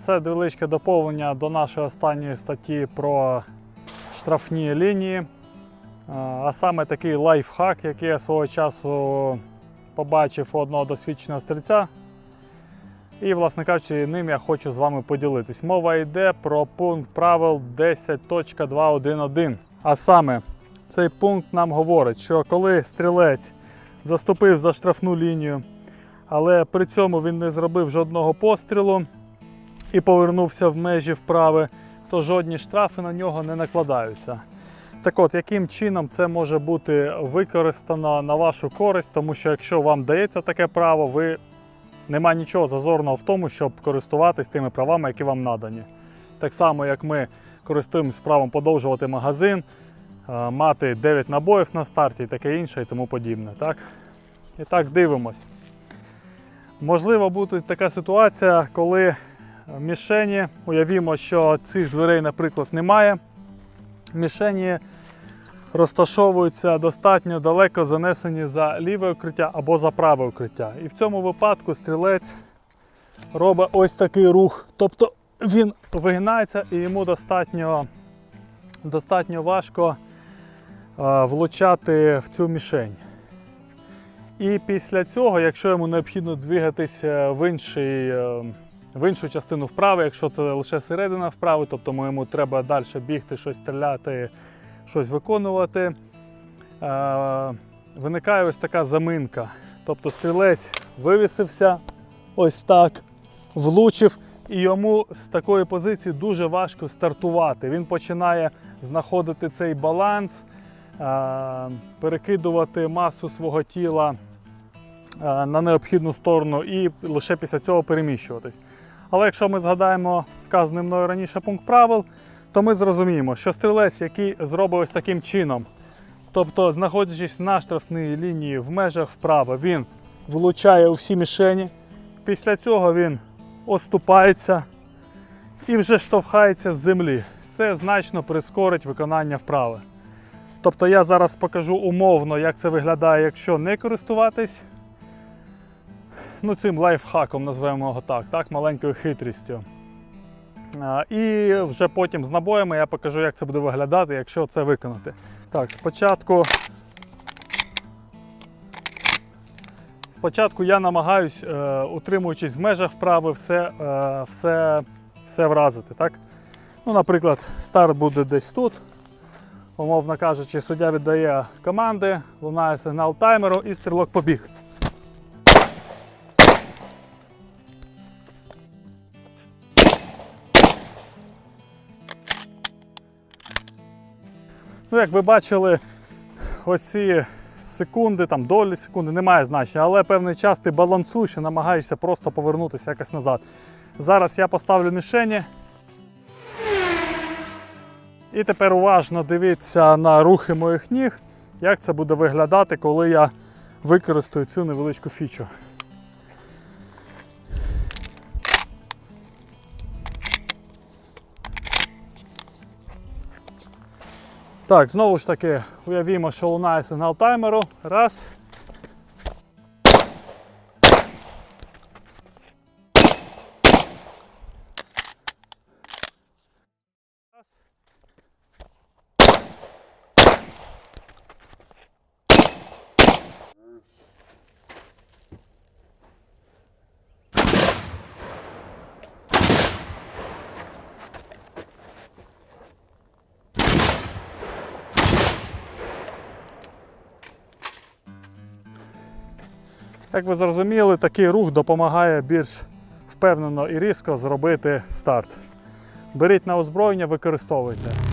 це невеличке доповнення до нашої останньої статті про штрафні лінії. Е, А саме такий лайфхак, який я свого часу побачив у одного досвідченого стрільця. І, власне кажучи, ним я хочу з вами поділитись. Мова йде про пункт правил 10.211. А саме, цей пункт нам говорить, що коли стрілець заступив за штрафну лінію, але при цьому він не зробив жодного пострілу і повернувся в межі вправи, то жодні штрафи на нього не накладаються. Так от, яким чином це може бути використано на вашу користь, тому що якщо вам дається таке право, ви нема нічого зазорного в тому, щоб користуватись тими правами, які вам надані. Так само, як ми користуємось правом подовжувати магазин, е, мати 9 набоїв на старті і таке інше і тому подібне. Так? І так дивимось. Можливо, буде така ситуація, коли мішені, уявімо, що цих дверей, наприклад, немає. Мішені розташовуються достатньо далеко занесені за ліве укриття або за праве укриття. І в цьому випадку стрілець робить ось такий рух. Тобто він вигинається і йому достатньо, достатньо важко е, влучати в цю мішень. І після цього, якщо йому необхідно двигатися в, інший, е, в іншу частину вправи, якщо це лише середина вправи, тобто йому треба далі бігти, щось стріляти, щось виконувати, виникає ось така заминка. Тобто стрілець вивісився ось так, влучив, і йому з такої позиції дуже важко стартувати. Він починає знаходити цей баланс, перекидувати масу свого тіла на необхідну сторону і лише після цього переміщуватись. Але якщо ми згадаємо вказаний мною раніше пункт правил, то ми зрозуміємо, що стрілець, який зробив ось таким чином, тобто знаходячись на штрафній лінії в межах вправо, він влучає у всі мішені. Після цього він оступається і вже штовхається з землі. Це значно прискорить виконання вправи. Тобто я зараз покажу умовно, як це виглядає, якщо не користуватись ну, цим лайфхаком, назвемо його так, так, маленькою хитрістю. І вже потім з набоями я покажу, як це буде виглядати, якщо це виконати. Так, спочатку. Спочатку я намагаюсь, е, утримуючись в межах вправи, все, е, все, все вразити. Так? Ну, наприклад, старт буде десь тут. Умовно кажучи, суддя віддає команди, лунає сигнал таймеру і стрілок побіг. Ну, як ви бачили, оці секунди, там долі секунди, немає значення, але певний час ти балансуєш і намагаєшся просто повернутися якось назад. Зараз я поставлю мішені. І тепер уважно дивіться на рухи моїх ніг, як це буде виглядати, коли я використаю цю невеличку фічу. Так, знову ж таки, уявімо, що лунає сигнал таймеру. Раз. Як ви зрозуміли, такий рух допомагає більш впевнено і різко зробити старт. Беріть на озброєння, використовуйте.